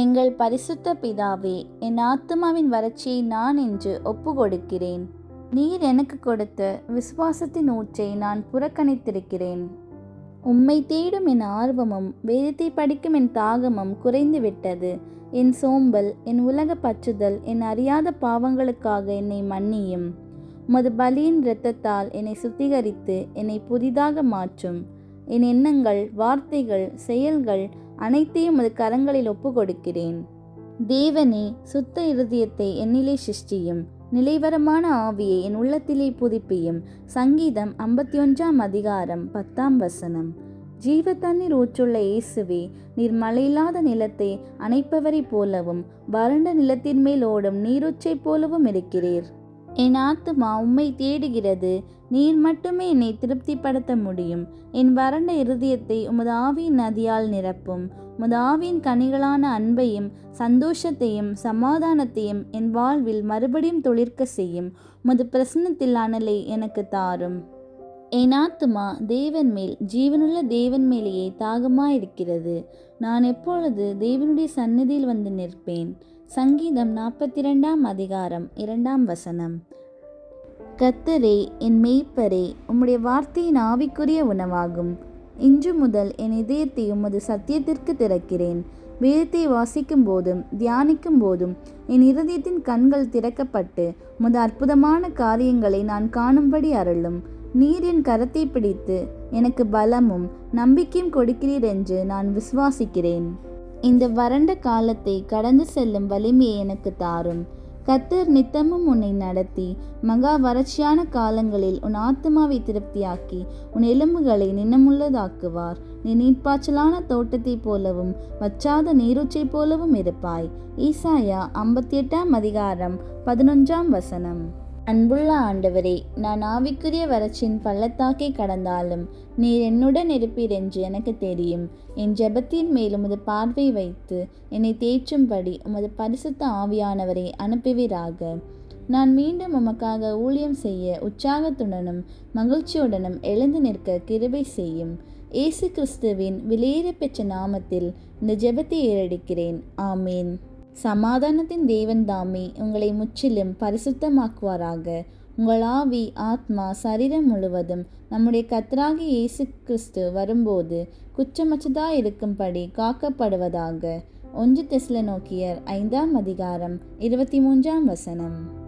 எங்கள் பரிசுத்த பிதாவே என் ஆத்துமாவின் வறட்சியை நான் என்று ஒப்புக்கொடுக்கிறேன். நீர் எனக்கு கொடுத்த விசுவாசத்தின் ஊற்றை நான் புறக்கணித்திருக்கிறேன். உம்மை தேடும் என் ஆர்வமும் வேதத்தை படிக்கும் என் தாகமும் குறைந்து விட்டது என் சோம்பல் என் உலக பற்றுதல் என் அறியாத பாவங்களுக்காக என்னை மன்னியும். உமது பலியின் இரத்தத்தால் என்னை சுத்திகரித்து என்னை புதிதாக மாற்றும். என் எண்ணங்கள் வார்த்தைகள் செயல்கள் அனைத்தையும் உமது கரங்களில் ஒப்புக்கொடுக்கிறேன். தேவனே சுத்த இருதயத்தை என்னிலே சிருஷ்டியும் நிலைவரமான ஆவியை என் உள்ளத்திலே புதுப்பியும். சங்கீதம் ஐம்பத்தி ஒன்றாம் அதிகாரம் பத்தாம் வசனம். ஜீவ தண்ணீர் ஊற்றுள்ள இயேசுவே நீர் மழையில்லாத நிலத்தை அணைப்பவரைப் போலவும் வறண்ட நிலத்தின் மேல் ஓடும் நீரூற்றைப் போலவும் இருக்கிறீர். என் ஆத்துமா உம்மை தேடுகிறது. நீர் மட்டுமே என்னை திருப்திப்படுத்த முடியும். என் வறண்ட இருதயத்தை உமது ஆவியின் நதியால் நிரப்பும். உமது ஆவியின் கனிகளான அன்பையும் சந்தோஷத்தையும் சமாதானத்தையும் என் வாழ்வில் மறுபடியும் தொழிற்க செய்யும். உமது பிரசன்னத்தில் அனலை எனக்கு தாரும். என் ஆத்துமா தேவன் மேல் ஜீவனுள்ள தேவன் மேலேயே தாகமாயிருக்கிறது. நான் எப்பொழுது தேவனுடைய சந்நிதியில் வந்து நிற்பேன்? சங்கீதம் நாற்பத்தி ரெண்டாம் அதிகாரம் இரண்டாம் வசனம். கத்தரே என் மெய்ப்பரே உம்முடைய வார்த்தையின் ஆவிக்குரிய உணவாகும். இன்று முதல் என் இதயத்தை உமது சத்தியத்திற்கு திறக்கிறேன். வேதத்தை வாசிக்கும் போதும் தியானிக்கும் போதும் என் இருதயத்தின் கண்கள் திறக்கப்பட்டு உமது அற்புதமான காரியங்களை நான் காணும்படி அருளும். நீர் என் கரத்தை பிடித்து எனக்கு பலமும் நம்பிக்கையும் கொடுக்கிறீர் என்று நான் விசுவாசிக்கிறேன். இந்த வறண்ட காலத்தை கடந்து செல்லும் வலிமையை எனக்கு தாரும். கத்தர் நித்தமும் உன்னை நடத்தி மகா வறட்சியான காலங்களில் உன் ஆத்மாவை திருப்தியாக்கி உன் எலும்புகளை நின்னமுள்ளதாக்குவார். நீ நீர்ப்பாய்ச்சலான தோட்டத்தைப் போலவும் வச்சாத நீரூச்சை போலவும் இருப்பாய். ஈசாயா ஐம்பத்தி எட்டாம் அதிகாரம் பதினொன்றாம் வசனம். அன்புள்ள ஆண்டவரே நான் ஆவிக்குரிய வறட்சியின் பள்ளத்தாக்கை கடந்தாலும் நீர் என்னுடன் இருப்பீர் என்று எனக்கு தெரியும். என் ஜெபத்தின் மேல் உமது பார்வை வைத்து என்னை தேற்றும்படி உமது பரிசுத்த ஆவியானவரை அனுப்புவீராக. நான் மீண்டும் உமக்காக ஊழியம் செய்ய உற்சாகத்துடனும் மகிழ்ச்சியுடனும் எழுந்து நிற்க கிருபை செய்யும். இயேசு கிறிஸ்துவின் வெளியேற பெற்ற நாமத்தில் இந்த ஜெபத்தை ஏறடிக்கிறேன். ஆமேன். சமாதானத்தின் தேவன் தாமே உங்களை முற்றிலும் பரிசுத்தமாக்குவாராக. உங்கள் ஆவி ஆத்மா சரீரம் முழுவதும் நம்முடைய கத்தராகி இயேசு கிறிஸ்து வரும்போது குற்றமற்றதாக இருக்கும்படி காக்கப்படுவதாக. ஒன்று தெஸ்ல நோக்கியர் ஐந்தாம் அதிகாரம் இருபத்தி மூன்றாம் வசனம்.